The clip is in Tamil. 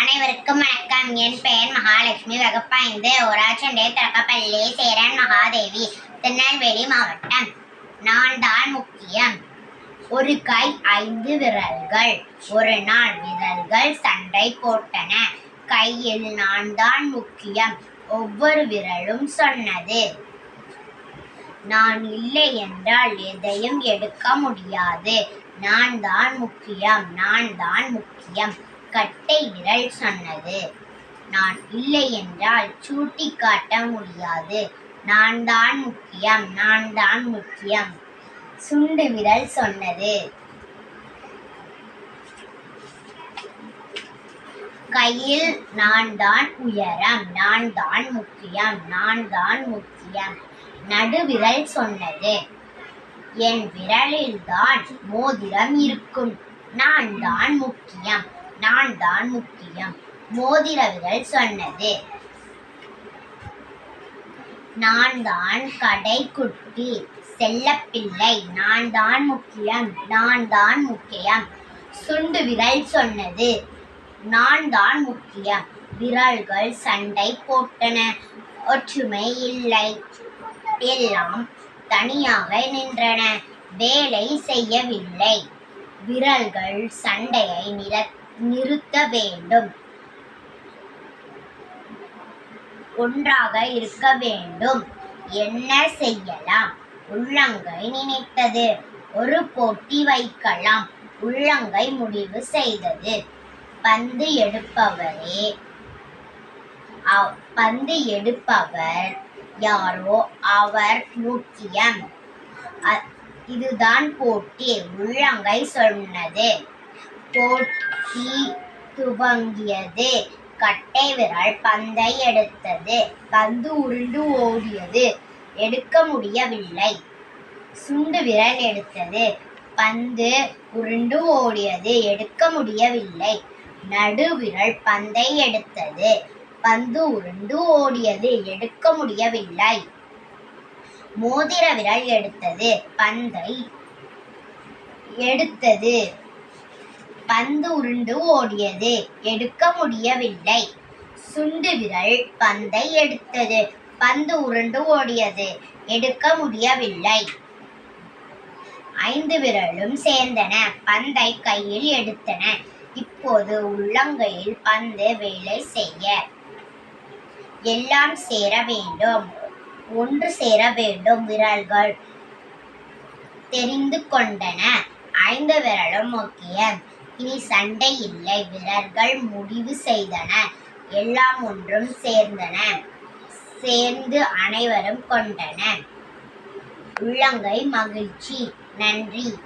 அனைவருக்கும் வணக்கம். என் பெயர் மகாலட்சுமி. வகுப்பாய்ந்து ஊராட்சண்டே தொடக்கப்பள்ளி சேரன் மகாதேவி திருநெல்வேலி மாவட்டம். நான் தான் முக்கியம். ஒரு கை ஐந்து விரல்கள் ஒரு நாள் விரல்கள் சண்டை போட்டன. கையில் நான் தான் முக்கியம். ஒவ்வொரு விரலும் சொன்னது. நான் இல்லை என்றால் எதையும் எடுக்க முடியாது. நான் தான் முக்கியம். நான் தான் முக்கியம். கட்டை விரல் சொன்னது. நான் இல்லை என்றால் சூட்டி காட்ட முடியாது. நான் தான் முக்கியம் நான் தான் முக்கியம். சுண்டு விரல் சொன்னது. கையில் நான் தான் உயரம் நான் தான் முக்கியம் நான் தான் முக்கியம். நடுவிரல் சொன்னது. என் விரலில் தான் மோதிரம் இருக்கும். நான் தான் முக்கியம். நான் தான் முக்கியம் மோதிர விரல் சொன்னது. நான் தான் கடைக்குட்டி செல்லப்பிள்ளை நான் தான் முக்கியம் நான் தான் முக்கியம் சுண்டு விரல் சொன்னது. நான் தான் முக்கியம் விரல்கள் சண்டை போட்டன ஒற்றுமை இல்லை. எல்லாம் தனியாக நின்றன வேலை செய்யவில்லை. விரல்கள் சண்டையை நிற நிறுத்த வேண்டும். ஒன்றாக இருக்க வேண்டும். என்ன செய்யலாம்? உள்ளங்கை நினைத்தது. ஒரு போட்டி வைக்கலாம். உள்ளங்கை முடிவு செய்தது. பந்து எடுப்பவரே. பந்து எடுப்பவர் யாரோ? அவர் முக்கியம். இதுதான் போட்டி. உள்ளங்கை சொன்னது. போட்டி துவங்கியது கட்டை விரல் பந்தை எடுத்தது. பந்து உருண்டு ஓடியது. எடுக்க முடியவில்லை. சுண்டு விரல் எடுத்தது. பந்து உருண்டு ஓடியது. எடுக்க முடியவில்லை. நடுவிரல் பந்தை எடுத்தது. பந்து உருண்டு ஓடியது. எடுக்க முடியவில்லை. மோதிர விரல் எடுத்தது. பந்தை எடுத்தது. பந்து உருண்டு ஓடியது. எடுக்க முடியவில்லை. சுண்டு விரல் பந்தை எடுத்தது. பந்து உருண்டு ஓடியது. எடுக்க முடியவில்லை. ஐந்து விரலும் சேர்ந்தன. பந்தை கையில் எடுத்தன. இப்போது உள்ளங்கையில் பந்து வேலை செய்ய. எல்லாம் சேர வேண்டும். ஒன்று சேர வேண்டும் விரல்கள். தெரிந்து கொண்டன. ஐந்து விரலும் முக்கியம். இனி சண்டை இல்லை. வீரர்கள் முடிவு செய்தன. எல்லாம் ஒன்றும் சேர்ந்தன. சேர்ந்து அனைவரும் கொண்டன. உள்ளங்கை மகிழ்ச்சி. நன்றி.